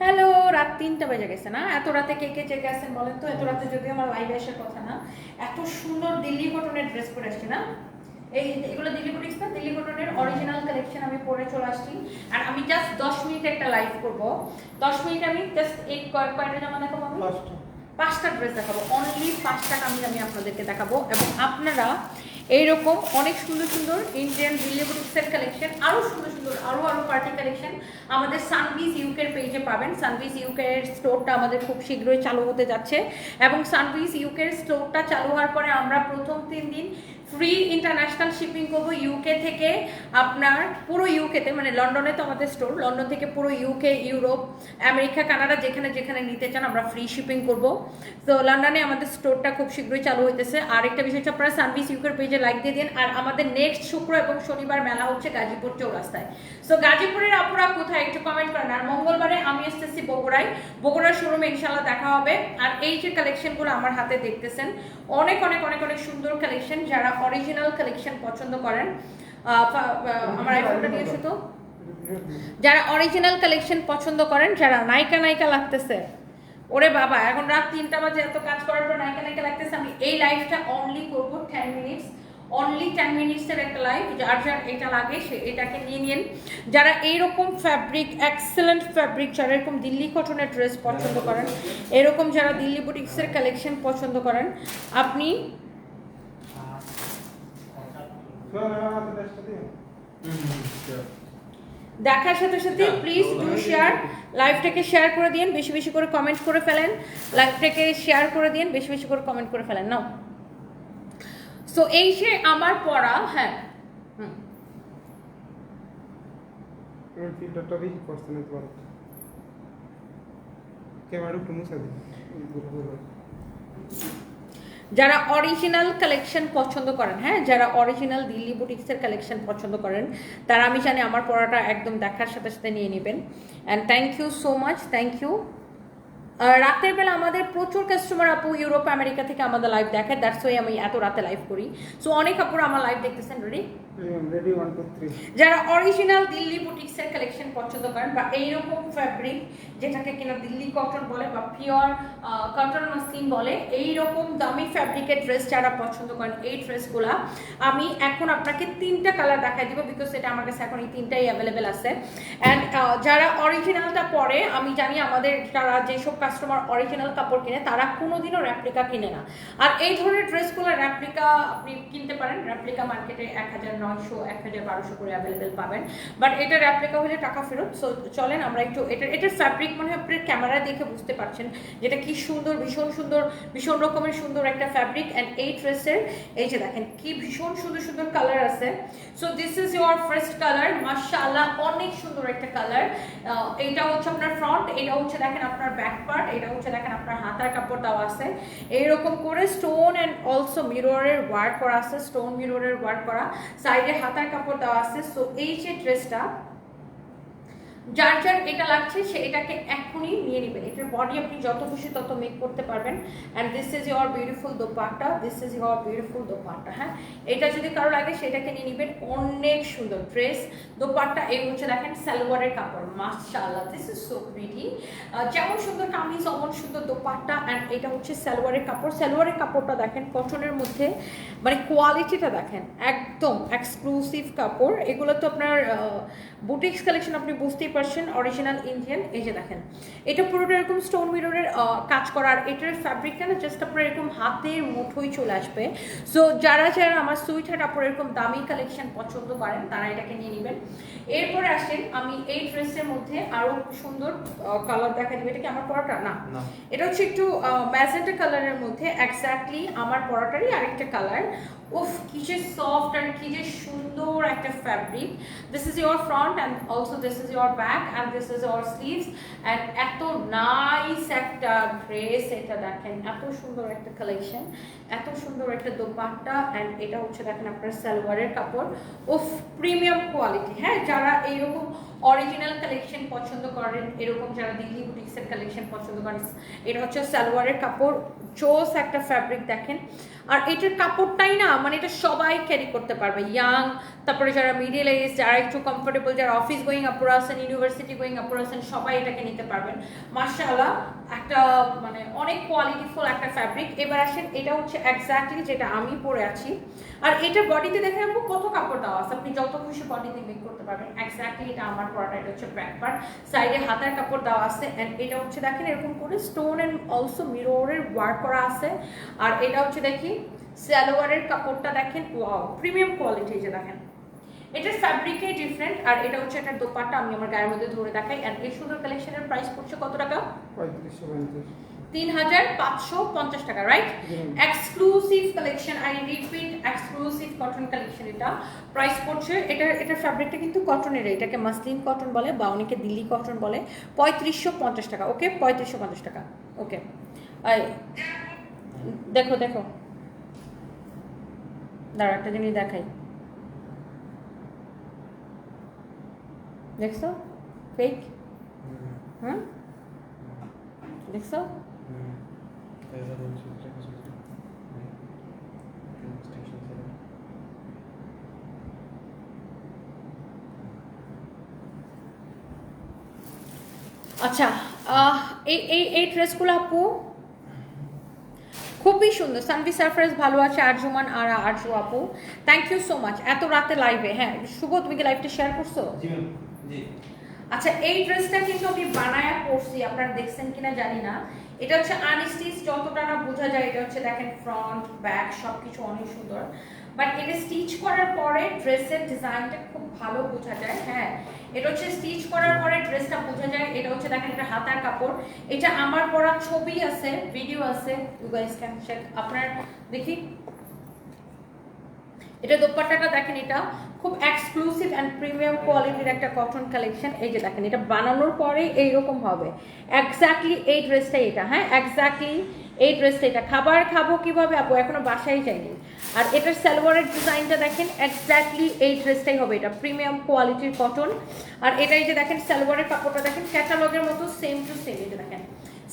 Hello রাত তিনটা বেজে গেছে না? এত রাতে কে কে জেগে আছেন বলেন তো? এত রাতে যদি আমার লাইভে আসার কথা না। এত সুন্দর দিল্লি কটনের ড্রেস পরে আসছি না? এই এগুলো দিল্লি বুটিক্স না? দিল্লি কটনের অরিজিনাল কালেকশন আমি পরে চলে আসছি। আর আমি জাস্ট দশ মিনিট একটা লাইভ করব। দশ মিনিট আমি জাস্ট এই কয়েক কয়েকটা জামা দেখাবো আমি? পাঁচটা। ড্রেস দেখাবো। অনলি পাঁচটা কামিজ আমি আপনাদেরকে দেখাবো। এবং আপনারা এইরকম অনেক সুন্দর সুন্দর ইন্ডিয়ান দিল্লি বুটিক্সের কালেকশন আরও সুন্দর সুন্দর আরও আরও পার্টি কালেকশন আমাদের সানভিজ ইউকের পেজে পাবেন। সানভিজ ইউকের স্টোরটা আমাদের খুব শীঘ্রই চালু হতে যাচ্ছে এবং সানভিজ ইউকের স্টোরটা চালু হওয়ার পরে আমরা প্রথম তিন দিন ফ্রি ইন্টারন্যাশনাল শিপিং করব ইউকে থেকে আপনার পুরো ইউকেতে মানে লন্ডনে তো আমাদের স্টোর লন্ডন থেকে পুরো ইউকে ইউরোপ আমেরিকা কানাডা যেখানে যেখানে নিতে চান আমরা ফ্রি শিপিং করব। তো লন্ডনে আমাদের স্টোরটা খুব শীঘ্রই চালু হইতেছে। আর একটা বিষয় হচ্ছে আপনারা সার্ভিস ইউকের পেজে লাইক দিয়ে দিন। আর আমাদের নেক্সট শুক্র এবং শনিবার মেলা হচ্ছে গাজীপুর চৌরাস্তায়। সো গাজীপুরের আপুরা কোথায় একটু কমেন্ট করেন। আর মঙ্গলবারে আমি এসতেছি বগুড়ায়। বগুড়ার শোরুমে ইনশাল্লাহ দেখা হবে। আর এই যে কালেকশনগুলো আমার হাতে দেখতেছেন, অনেক অনেক অনেক অনেক সুন্দর কালেকশন যারা অরিজিনাল কালেকশন পছন্দ করেন। আমার আইফোনটা নিয়ে এসো তো? যারা অরিজিনাল কালেকশন পছন্দ করেন, যারা নায়িকা নায়িকা লাগতেছে, ওরে বাবা, এখন রাত তিনটা বাজে, এত কাজ করার পর নায়িকা নায়িকা লাগতেছে, আমি এই লাইফটা অনলি করব টেন মিনিটস অনলি টেন মিনিটসের একটা লাইফ যার যার এটা লাগে, সে এটাকে নিয়ে নিন। যারা এইরকম ফ্যাব্রিক এক্সেলেন্ট ফ্যাব্রিক যারা এরকম দিল্লি কটনের ড্রেস পছন্দ করেন, এরকম যারা দিল্লি বুটিক্সের কালেকশন পছন্দ করেন, আপনি দেখার সাথে সাথে প্লিজ ডু শেয়ার লাইভটাকে শেয়ার করে দিন বেশি বেশি করে কমেন্ট করে ফেলেন লাইভটাকে শেয়ার করে দিন বেশি বেশি করে কমেন্ট করে ফেলেন নাও। সো এই যে আমার পড়া হ্যাঁ। হুম। ক্যামেরা একটু মুছে দিন যারা অরিজিনাল কালেকশন পছন্দ করেন হ্যাঁ যারা অরিজিনাল দিল্লি বুটিক্সের কালেকশন পছন্দ করেন, তারা আমি জানি আমার পড়াটা একদম দেখার সাথে সাথে নিয়ে নেবেন। And thank you so much thank you রাতের বেলা আমাদের প্রচুর কাস্টমার আপু ইউরোপ, আমেরিকা থেকে আমাদের লাইভ দেখে দ্যাটস ওয়াই আমি এত রাতে লাইভ করি। সো অনেক আপুরা আমার লাইভ দেখতেছেন রেডি যারা অরিজিনাল দিল্লি বুটিক্সের কালেকশন পছন্দ করেন বা এইরকম ফ্যাব্রিক যেটাকে কিনা দিল্লি কটন বলে বা পিওর কটন মাসলিন বলে এই রকম দামি ফ্যাব্রিকের ড্রেস যারা পছন্দ করেন, এই ড্রেসগুলা আমি এখন আপনাকে তিনটা কালার দেখাই দিব বিকজ এটা আমার কাছে এখন এই তিনটাই অ্যাভেলেবেল আছে। অ্যান্ড যারা অরিজিনালটা পরে, আমি জানি আমাদের যারা যেসব কাস্টমার অরিজিনাল কাপড় কিনে, তারা কোনোদিনও র্যাপ্লিকা কিনে না। আর এই ধরনের ড্রেসগুলো র্যাপ্লিকা আপনি কিনতে পারেন র্যাপ্লিকা মার্কেটে এক হাজার নয়শো এক হাজার বারোশো করে অ্যাভেলেবেল পাবেন। বাট এটা র্যাপ্লিকা হলে টাকা ফেরত। সো চলেন আমরা একটু এটা, এটার ফ্যাব্রিক মনে হয় আপনার ক্যামেরা দেখে বুঝতে পারছেন যেটা কি সুন্দর, ভীষণ সুন্দর, ভীষণ রকমের সুন্দর একটা ফ্যাব্রিক অ্যান্ড এই ড্রেসের এই যে দেখেন কি ভীষণ সুন্দর সুন্দর কালার আছে। So this is your first colour মাশাআল্লাহ, অনেক সুন্দর একটা কালার এইটা হচ্ছে আপনার ফ্রন্ট এটা হচ্ছে দেখেন আপনার ব্যাক পার্ট এটা হচ্ছে দেখেন আপনার হাতার কাপড় দেওয়া আছে। এইরকম করে স্টোন অ্যান্ড অলসো মিররের ওয়ার্ক করা আছে স্টোন মিররের ওয়ার্ক করা। হাতার কাপড় দেওয়া আছে। সো এই যে ড্রেসটা যার যার এটা লাগছে সে এটাকে এখনই নিয়ে নেবেন। এটার বডি আপনি যত খুশি তত মেক করতে পারবেন। And this is your beautiful dupatta. This is your beautiful dupatta হ্যাঁ? এটা যদি কারও লাগে, সেটাকে নিয়ে নেবেন। অনেক সুন্দর ড্রেস দোপাট্টা এই হচ্ছে দেখেন সালোয়ারের কাপড়। মাশাআল্লাহ দিস ইজ সো প্রিটি যেমন সুন্দর কামিজ, অমন সুন্দর দোপাট্টা। অ্যান্ড এটা হচ্ছে সালোয়ারের কাপড়। সালোয়ারের কাপড়টা দেখেন কটনের মধ্যে মানে কোয়ালিটিটা দেখেন, একদম এক্সক্লুসিভ কাপড়। এগুলো তো আপনার বুটিক্স কালেকশন আপনি বুঝতেই পারছেন অরিজিনাল ইন্ডিয়ান এই যে দেখেন এটা পুরোটা এরকম স্টোন মিররের কাজ করা আর এটার ফ্যাব্রিকটা না জাস্ট আপনার এরকম হাতের মুঠোই চলে আসবে। সো যারা যারা আমার সুইট হার্ট আপনার এরকম দামি কালেকশন পছন্দ করেন তারা এটাকে নিয়ে নেবেন। এরপরে আসেন আমি এই ড্রেসের মধ্যে আরও সুন্দর কালার দেখা দেবে। এটা কি আমার পরাটা? না। এটা হচ্ছে একটু ম্যাজেন্টা কালারের মধ্যে এক্স্যাক্টলি আমার পরাটারই আরেকটা কালার উফ কি যে সফট অ্যান্ড কি যে সুন্দর একটা fabric this is your front and also this is your back and this is your sleeves and এত নাইস একটা ড্রেস এটা দেখেন, এত সুন্দর একটা কালেকশন এত সুন্দর একটা দোপাট্টা অ্যান্ড এটা হচ্ছে দেখেন আপনার সালোয়ারের কাপড়। উফ প্রিমিয়াম কোয়ালিটি হ্যাঁ যারা এইরকম অরিজিনাল কালেকশন পছন্দ করেন, এরকম যারা দিল্লি বুটিক্সের কালেকশন পছন্দ করেন। এটা হচ্ছে সালোয়ারের কাপড় চোস একটা ফ্যাব্রিক দেখেন। আর এটার কাপড়টাই না মানে এটা সবাই ক্যারি করতে পারবে। ইয়াং তারপরে যারা মিডিল এজ যারা একটু কমফোর্টেবল যারা অফিস গোয়িং আপুরা আছেন ইউনিভার্সিটি গোয়িং আপুরা আছেন সবাই এটাকে নিতে পারবেন। মার্শাল্লাহ একটা মানে অনেক কোয়ালিটিফুল একটা ফ্যাব্রিক এবার আসেন, এটা হচ্ছে এক্স্যাক্টলি যেটা আমি পরে আছি। আর এটার বডিতে দেখে রাখব কত কাপড় দেওয়া আছে। আপনি যত খুশি বডিতে মেক করতে পারবেন। এক্স্যাক্টলি এটা আমার পরাটা এটা হচ্ছে ব্যাক পার্ট সাইডে হাতার কাপড় দেওয়া আছে অ্যান্ড এটা হচ্ছে দেখেন এরকম করে স্টোন অ্যান্ড অলসো মিররের ওয়ার্ক করা আছে। আর এটা হচ্ছে দেখি, সালোয়ারের কাপড়টা দেখেন ওয়াও প্রিমিয়াম কোয়ালিটি যে দেখেন। এটার ফ্যাব্রিকে ডিফারেন্ট আর এটা হচ্ছে এটার দোপাট্টা আমি আমার গায়ের মধ্যে ধরে দেখাই। আর এই সুন্দর কালেকশনের প্রাইস পড়ছে কত টাকা? তিন হাজার পাঁচশো পঞ্চাশ টাকা right exclusive collection I repeat exclusive cotton collection এটা প্রাইস পড়ছে। এটা এটা ফ্যাব্রিকটা কিন্তু কটনের এটাকে মাসলিন কটন বলে বা অনেকে দিল্লি কটন বলে। পঁয়ত্রিশশো পঞ্চাশ টাকা ওকে পঁয়ত্রিশশো পঞ্চাশ টাকা ওকে দেখো দেখো। দাঁড়া একটা জিনিস দেখাই। দেখছ? ফেক হুম। দেখছ? আচ্ছা আহ, এই এই এই ড্রেসগুলো আপু খুবই সুন্দর। সানভি সারফ্রাইজ ভালো আছে আরজুমান আর আরজু আপু। থ্যাংক ইউ সো মাচ এত রাতে লাইভে হ্যাঁ শুভ তুমি কি লাইভটা শেয়ার করছ? জি আচ্ছা এই ড্রেসটা কিন্তু আমি বানায়া পরছি, আপনারা দেখছেন কিনা জানি না। এটা হচ্ছে আনস্টিচ, যতটা না বোঝা যায়, এটা হচ্ছে দেখেন ফ্রন্ট ব্যাক সবকিছু অনেক সুন্দর। বাট এটা স্টিচ করার পরে ড্রেসের ডিজাইনটা খুব ভালো বোঝা যায় হ্যাঁ? এটা হচ্ছে স্টিচ করার পরে ড্রেসটা বোঝা যায়, এটা হচ্ছে দেখেন এটা হাতার কাপড়। এটা আমার পরা ছবি আছে ভিডিও আছে আপনার দেখি। এটা দোপাট্টাটা দেখেন এটা। খুব এক্সক্লুসিভ অ্যান্ড প্রিমিয়াম কোয়ালিটির একটা কটন কালেকশন এই যে দেখেন, এটা বানানোর পরে এইরকম হবে। এক্স্যাক্টলি এই ড্রেসটাই এটা হ্যাঁ? এক্স্যাক্টলি এই ড্রেসটা এটা। খাবার খাব কীভাবে আপু? এখনও বাসায় যাইনি। আর এটার সালোয়ারের ডিজাইনটা দেখেন এক্স্যাক্টলি এই ড্রেসটাই হবে এটা প্রিমিয়াম কোয়ালিটির কটন আর এটাই যে দেখেন, সালোয়ারের কাপড়টা দেখেন ক্যাটালগের মতো সেম টু সেম এটা দেখেন।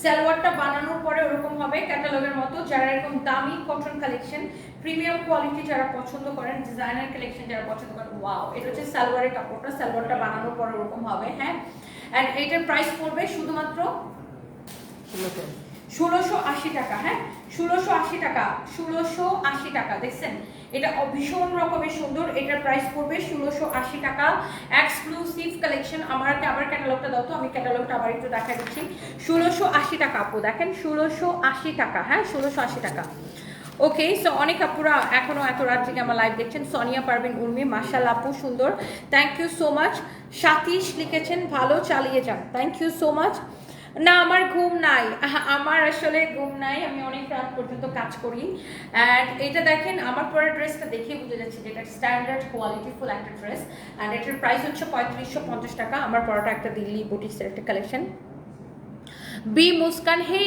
সালোয়ারটা বানানোর পরে ওরকম হবে ক্যাটালগের মতো। যারা এরকম দামি কটন কালেকশন প্রিমিয়াম কোয়ালিটি যারা পছন্দ করেন ডিজাইনার কালেকশন যারা পছন্দ করেন ওয়াও এটা হচ্ছে সালোয়ারের কাপড়টা। সালোয়ারটা বানানোর পরে ওরকম হবে হ্যাঁ? অ্যান্ড এটার প্রাইস পড়বে শুধুমাত্র ষোলোশো। ষোলোশো আশি টাকা হ্যাঁ? ষোলোশো আশি টাকা ষোলোশো আশি টাকা দেখছেন? এটা ভীষণ রকমের সুন্দর, এটার প্রাইস পড়বে ষোলোশো আশি টাকা। এক্সক্লুসিভ কালেকশন আমার আবার ক্যাটালগটা দাও তো, আমি ক্যাটালগটা আবার একটু দেখা দিচ্ছি। ষোলোশো আশি টাকা আপু, দেখেন ষোলোশো আশি টাকা হ্যাঁ ষোলোশো আশি টাকা। ওকে সো অনেক আপুরা এখনও এত রাত থেকে আমার লাইভ দেখছেন? সোনিয়া পারভিন উর্মি মার্শাল আপু, সুন্দর। Thank you so much Satish লিখেছেন, ভালো চালিয়ে যান। থ্যাংক ইউ সো মাচ না, আমার ঘুম নাই। আমার আসলে ঘুম নাই, আমি অনেক রাত পর্যন্ত কাজ করি। অ্যান্ড এটা দেখেন, আমার পরের ড্রেসটা দেখে বুঝে যাচ্ছে যে এটা স্ট্যান্ডার্ড কোয়ালিটিফুল একটা ড্রেস অ্যান্ড এটার প্রাইস হচ্ছে পঁয়ত্রিশশো পঞ্চাশ টাকা। আমার পরাটা একটা দিল্লি বুটিক্সের একটা collection B Muskan, hey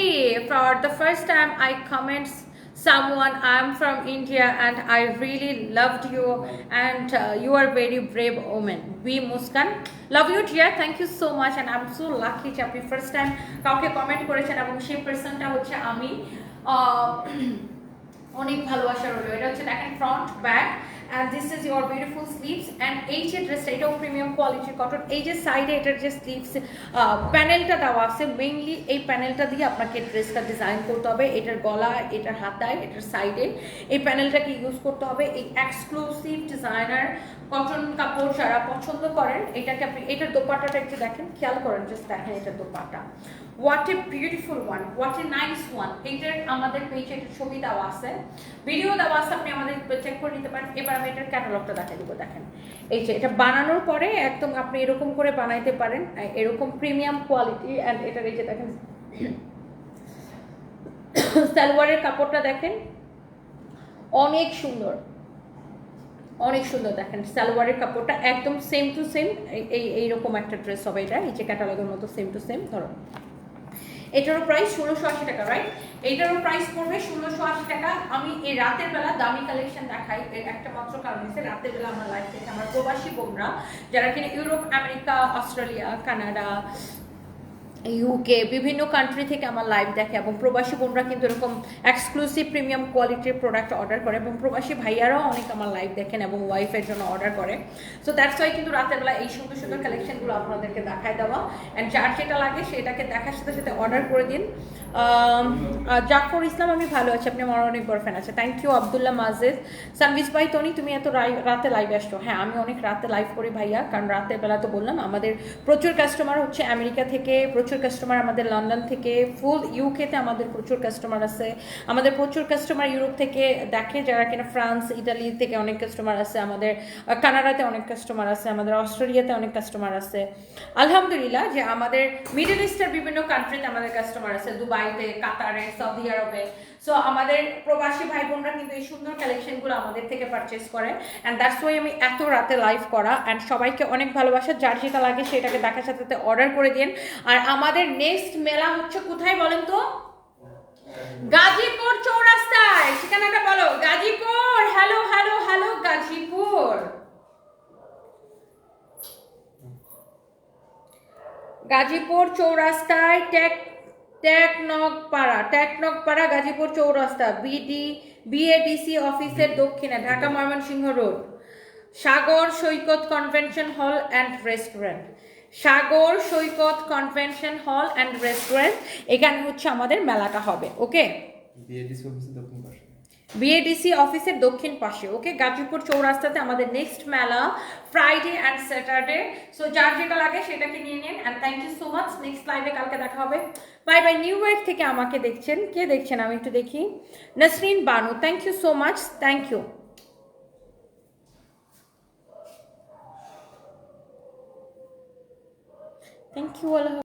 for the first time I comment someone, I'm from India and I really loved you and uh, you are very brave woman. we Muskan, love you dear, thank you so much and I'm so lucky যে আপনি first time কাউকে comment করেছেন এবং সেই পার্সনটা হচ্ছে আমি অনেক ভালোবাসা রইল এটা হচ্ছে দেখেন front back and this is your beautiful sleeves and এই যে ড্রেসটা এটাও প্রিমিয়াম কোয়ালিটির কটন এই যে সাইডে এটার যে স্লিভস প্যানেলটা দেওয়া আছে মেইনলি এই প্যানেলটা দিয়ে আপনাকে ড্রেসটা ডিজাইন করতে হবে। এটার গলা, এটার হাতায়, এটার সাইডে এই প্যানেলটাকে ইউজ করতে হবে। এই এক্সক্লুসিভ ডিজাইনার কটন কাপড় যারা পছন্দ করেন, এটাকে আপনি, এটার দোপাট্টাটা একটু দেখেন। খেয়াল করেন জাস্ট দেখেন এটার dupatta. What a beautiful one what a nice one এইটার আমাদের পেজে একটা ছবি দেওয়া আছে। ভিডিও দেওয়া আছে, আপনি আমাদের চেক করে নিতে পারেন। এবার আমি এটার ক্যাটালগটা দেখাই দিব, দেখেন। এই যে, এটা বানানোর পরে একদম আপনি এরকম করে বানাইতে পারেন। এরকম প্রিমিয়াম কোয়ালিটি অ্যান্ড এটার এই যে, দেখেন। সালোয়ারের কাপড়টা দেখেন। অনেক সুন্দর। অনেক সুন্দর, দেখেন। সালোয়ারের কাপড়টা একদম সেম টু সেম এই এইরকম একটা ড্রেস হবে এটা। এই যে ক্যাটালগের মতো সেম টু সেম ধরো। এটারও প্রাইস ষোলোশো আশি টাকা রাইট এইটারও প্রাইস পড়বে ষোলোশো আশি টাকা। আমি এই রাতের বেলা দামি কালেকশন দেখাই। এর একটা মাত্র কারণ হচ্ছে রাতের বেলা আমার লাইফ থেকে আমার প্রবাসী বোমরা যারা কিনা Europe, America, Australia, Canada UK বিভিন্ন কান্ট্রি থেকে আমার লাইভ দেখে এবং প্রবাসী বোনরা কিন্তু এরকম এক্সক্লুসিভ প্রিমিয়াম কোয়ালিটির প্রোডাক্ট অর্ডার করে এবং প্রবাসী ভাইয়ারাও অনেক আমার লাইভ দেখেন এবং ওয়াইফের জন্য অর্ডার করে। সো দ্যাটস ওয়াই কিন্তু রাতের বেলা এই সুন্দর সুন্দর কালেকশনগুলো আপনাদেরকে দেখায় দেওয়া। অ্যান্ড যার যেটা লাগে সেটাকে দেখার সাথে সাথে অর্ডার করে দিন। জাফর ইসলাম, আমি ভালো আছি। আপনি আমার অনেক বড় ফ্যান আছে থ্যাংক ইউ আবদুল্লাহ মাজেদ। সানভিস ভাই, তনি, তুমি এত রাতে লাইভ আসছো। হ্যাঁ আমি অনেক রাতে লাইভ করি ভাইয়া, কারণ রাতের বেলা তো বললাম, আমাদের প্রচুর কাস্টমার হচ্ছে আমেরিকা থেকে, প্রচুর কাস্টমার আমাদের লন্ডন থেকে ফুল ইউকেতে আমাদের প্রচুর কাস্টমার আছে। আমাদের প্রচুর কাস্টমার ইউরোপ থেকে দেখে, যারা কিনা ফ্রান্স ইটালি থেকে অনেক কাস্টমার আছে। আমাদের কানাডাতে অনেক কাস্টমার আছে। আমাদের অস্ট্রেলিয়াতে অনেক কাস্টমার আছে। আলহামদুলিল্লাহ যে আমাদের মিডল ইস্টের বিভিন্ন কান্ট্রিতে আমাদের কাস্টমার আছে। দুবাইতে, কাতারে সৌদি আরবে সো আমাদের প্রবাসী ভাই বোনরা কিন্তু এই সুন্দর কালেকশনগুলো আমাদের থেকে পারচেস করে। অ্যান্ড দ্যাটস ওয়াই আমি এত রাতে লাইভ করা। অ্যান্ড সবাইকে অনেক ভালোবাসা। যার যেটা লাগে সেটাকে দেখার সাথে অর্ডার করে দিন। আর আমাদের নেক্সট মেলা হচ্ছে কোথায় বলেন তো? গাজীপুর চৌরাস্তায়। ঠিকানাটা বলো। Gazipur. Hello hello hello Gazipur. Gazipur চৌরাস্তায় টেক, টেকনকপাড়া টেকনকপাড়া, গাজীপুর চৌরাস্তা বিডি বিএডিসি অফিসের দক্ষিণে, Dhaka Mymensingh road Sagar Saikat convention hall and restaurant Sagar Saikat convention hall and restaurant এখানে হচ্ছে আমাদের মেলাটা হবে ওকে বিএডিসি অফিসের দক্ষিণ পাশে। ওকে গাজীপুর চৌরাস্তাতে আমাদের নেক্সট মেলা ফ্রাইডে অ্যান্ড স্যাটারডে সো যার যেটা লাগে সেটাকে নিয়ে নিন and thank you so much next লাইভে কালকে দেখা হবে। বাই বাই নিউ ইয়র্ক থেকে আমাকে দেখছেন। কে দেখছেন? আমি একটু দেখি। Nasrin Banu thank you so much thank you thank you Allah